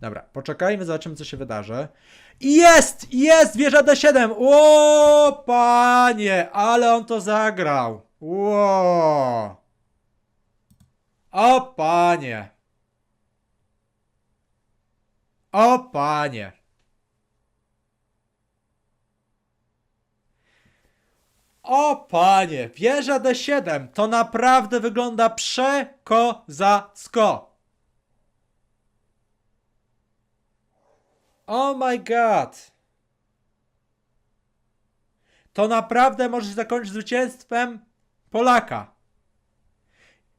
Dobra, poczekajmy, zobaczymy co się wydarzy. Jest! Jest! Wieża D7! O, panie! Ale on to zagrał! Ło! O, panie! O, panie! O, panie! Wieża D7! To naprawdę wygląda przekozacko! Oh my god! To naprawdę może się zakończyć zwycięstwem Polaka.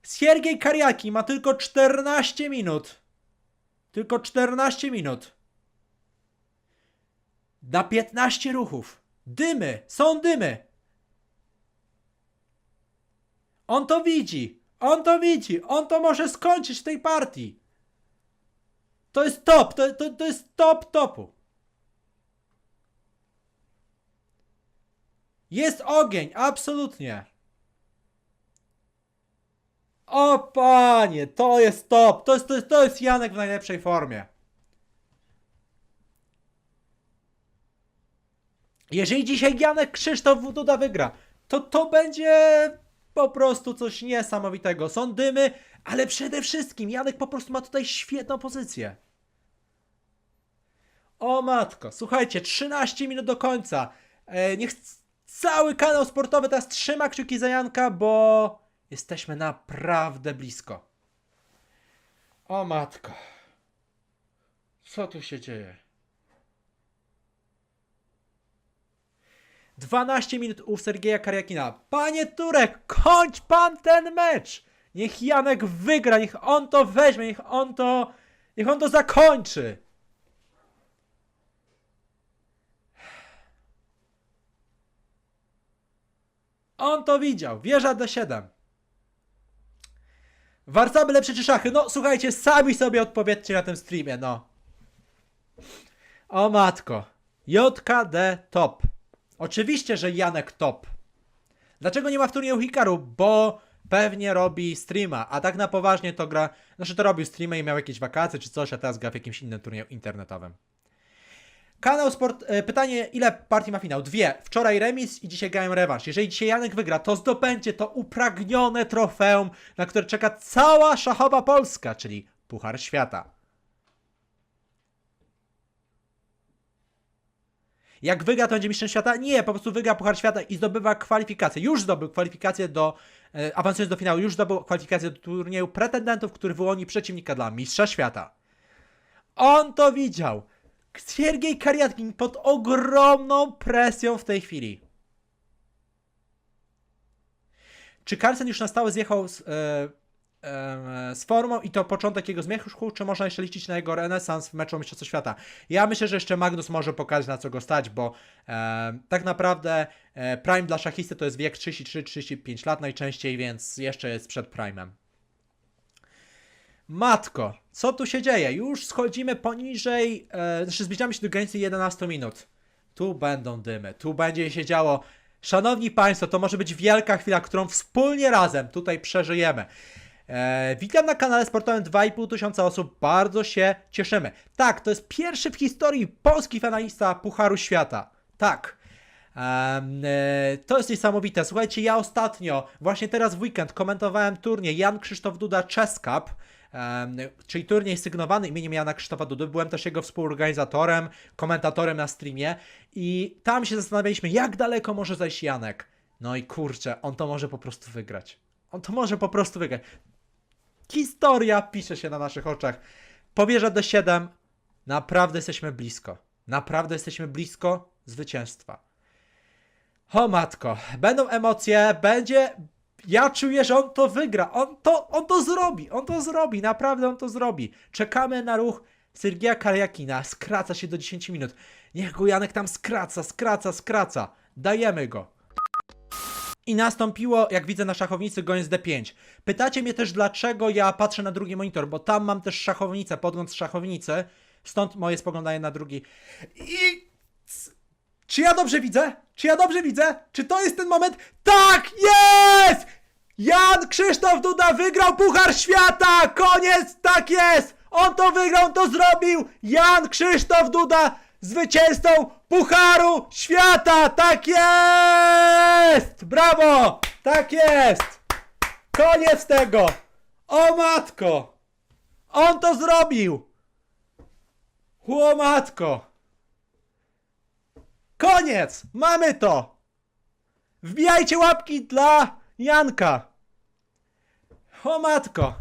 Siergiej Kariaki ma tylko 14 minut. Tylko 14 minut. Na 15 ruchów. Dymy, są dymy. On to widzi. On to widzi. On to może skończyć w tej partii. To jest top, to, to, to jest top topu. Jest ogień, absolutnie. O panie, to jest top, to jest, to jest, to jest Janek w najlepszej formie. Jeżeli dzisiaj Janek Krzysztof Duda wygra, to to będzie po prostu coś niesamowitego. Są dymy, ale przede wszystkim Janek po prostu ma tutaj świetną pozycję. O matko, słuchajcie, 13 minut do końca. E, niech cały kanał sportowy teraz trzyma kciuki za Janka, bo jesteśmy naprawdę blisko. O matko. Co tu się dzieje? 12 minut u Sergieja Kariakina. Panie Turek, kończ pan ten mecz! Niech Janek wygra, niech on to weźmie, niech on to, niech on to zakończy. On to widział. Wieża D7. Warcaby lepsze czy szachy? No słuchajcie, sami sobie odpowiedzcie na tym streamie, no. O matko. JKD top. Oczywiście, że Janek top. Dlaczego nie ma w turnieju Hikaru? Bo pewnie robi streama, a tak na poważnie to gra, znaczy to robił streama i miał jakieś wakacje czy coś, a teraz gra w jakimś innym turnieju internetowym. Kanał Sport, e, pytanie, ile partii ma finał? Dwie. Wczoraj remis i dzisiaj grałem rewanż. Jeżeli dzisiaj Janek wygra, to zdobędzie to upragnione trofeum, na które czeka cała szachowa Polska, czyli Puchar Świata. Jak wygra, to będzie mistrzem świata? Nie, po prostu wygra Puchar Świata i zdobywa kwalifikację. Już zdobył kwalifikację do, e, awansując do finału, już zdobył kwalifikację do turnieju pretendentów, który wyłoni przeciwnika dla mistrza świata. On to widział. Siergiej Kariatkin pod ogromną presją w tej chwili. Czy Carlsen już na stałe zjechał z, e, e, z formą i to początek jego zmierzchu, czy można jeszcze liczyć na jego renesans w meczu o Mistrzostwo Świata? Ja myślę, że jeszcze Magnus może pokazać na co go stać, bo e, tak naprawdę e, prime dla szachisty to jest wiek 33-35 lat najczęściej, więc jeszcze jest przed prime'em. Matko, co tu się dzieje? Już schodzimy poniżej, e, znaczy zbliżamy się do granicy 11 minut. Tu będą dymy, tu będzie się działo. Szanowni Państwo, to może być wielka chwila, którą wspólnie razem tutaj przeżyjemy. E, witam na kanale sportowym 2,5 tysiąca osób, bardzo się cieszymy. Tak, to jest pierwszy w historii polski finalista Pucharu Świata. Tak. Em, e, to jest niesamowite. Słuchajcie, ja ostatnio, właśnie teraz w weekend, komentowałem turniej Jan Krzysztof Duda Chess Cup, czyli turniej sygnowany imieniem Jana Krzysztofa Dudy. Byłem też jego współorganizatorem, komentatorem na streamie i tam się zastanawialiśmy, jak daleko może zajść Janek. No i kurczę, on to może po prostu wygrać. On to może po prostu wygrać. Historia pisze się na naszych oczach. Powierza D7. Naprawdę jesteśmy blisko. Naprawdę jesteśmy blisko zwycięstwa. O matko, będą emocje, będzie. Ja czuję, że on to wygra. On to, on to zrobi, on to zrobi, naprawdę on to zrobi. Czekamy na ruch Sergieja Kariakina. Skraca się do 10 minut. Niech go Janek tam skraca, skraca, skraca. Dajemy go. I nastąpiło, jak widzę na szachownicy, goniec D5. Pytacie mnie też, dlaczego ja patrzę na drugi monitor, bo tam mam też szachownicę, podgląd z szachownicy. Stąd moje spoglądanie na drugi. I czy ja dobrze widzę? Czy ja dobrze widzę? Czy to jest ten moment? Tak, jest! Jan Krzysztof Duda wygrał Puchar Świata! Koniec, tak jest! On to wygrał, on to zrobił! Jan Krzysztof Duda zwycięzcą Pucharu Świata! Tak jest! Brawo! Tak jest! Koniec tego! O matko! On to zrobił! O matko! Koniec! Mamy to! Wbijajcie łapki dla Janka! O matko!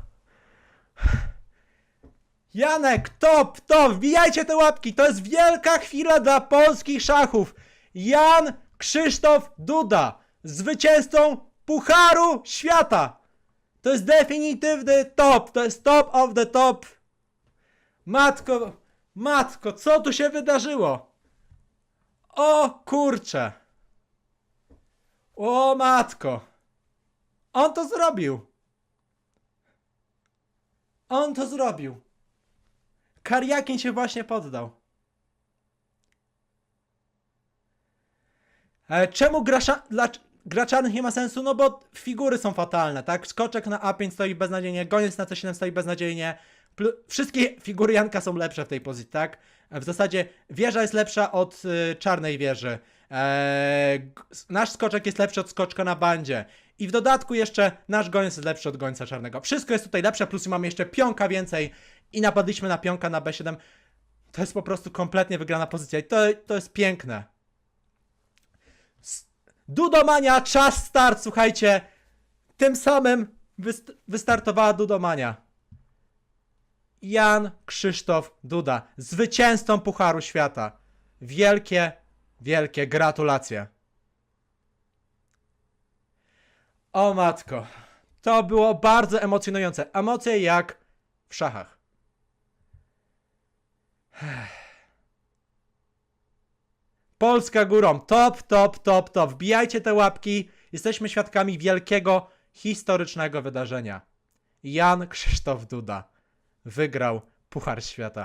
Janek, top, top! Wbijajcie te łapki! To jest wielka chwila dla polskich szachów! Jan Krzysztof Duda! Zwycięzcą Pucharu Świata! To jest definitywny top! To jest top of the top! Matko, matko, co tu się wydarzyło? O kurcze! O matko! On to zrobił! On to zrobił! Kariakin się właśnie poddał. E, czemu grasza, dla, gra czarnych nie ma sensu? No bo figury są fatalne, tak? Skoczek na A5 stoi beznadziejnie, goniec na C7 stoi beznadziejnie. Plu, wszystkie figury Janka są lepsze w tej pozycji, tak? E, W zasadzie wieża jest lepsza od y, czarnej wieży. G- nasz skoczek jest lepszy od skoczka na bandzie. I w dodatku jeszcze nasz goniec jest lepszy od gońca czarnego. Wszystko jest tutaj lepsze, plus mamy jeszcze pionka więcej i napadliśmy na pionka na B7. To jest po prostu kompletnie wygrana pozycja i to, to jest piękne. Dudomania, czas start, słuchajcie. Tym samym wyst- wystartowała Dudomania. Jan Krzysztof Duda, zwycięzcą Pucharu Świata. Wielkie, wielkie gratulacje. O matko, to było bardzo emocjonujące. Emocje jak w szachach. Polska górą. Top, top, top, top. Wbijajcie te łapki. Jesteśmy świadkami wielkiego, historycznego wydarzenia. Jan Krzysztof Duda wygrał Puchar Świata.